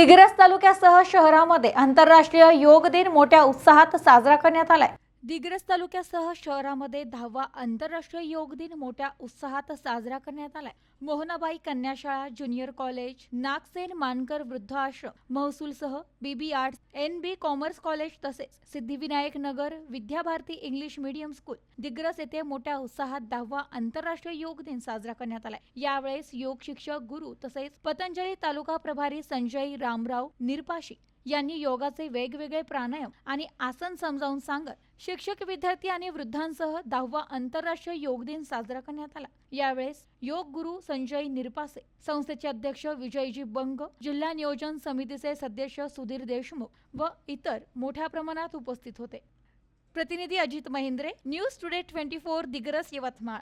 दिग्रस तालुक्यासह शहरामध्ये आंतरराष्ट्रीय योग दिन मोठ्या उत्साहात साजरा करण्यात आलाय. दिग्रस तालुक्यासह शहरामध्ये दहावा आंतरराष्ट्रीय योग दिन मोठ्या उत्साहात साजरा करण्यात आलाय. मोहनाबाई कन्याशाळा ज्युनियर कॉलेज नागसेन मानकर वृद्ध आश्रम महसूलसह BB arts N B commerce college तसेच Siddhivinayak Nagar Vidyabharati English medium school Digras येथे मोठ्या उत्साहात दहावा आंतरराष्ट्रीय योग दिन साजरा करण्यात आलाय. यावेळेस योग शिक्षक गुरु तसेच पतंजली तालुका प्रभारी संजय रामराव निरपाशी यांनी योगाचे वेगवेगळे प्राणायाम आणि आसन समजावून सांगत शिक्षक विद्यार्थी आणि वृद्धांसह दहावा आंतरराष्ट्रीय योग दिन साजरा करण्यात आला. यावेळेस योग गुरु संजय निरपासे संस्थेचे अध्यक्ष विजयजी बंग जिल्हा नियोजन समितीचे सदस्य सुधीर देशमुख व इतर मोठ्या प्रमाणात उपस्थित होते. प्रतिनिधी Ajit Mahendre news today twenty four Digras Yavatmal.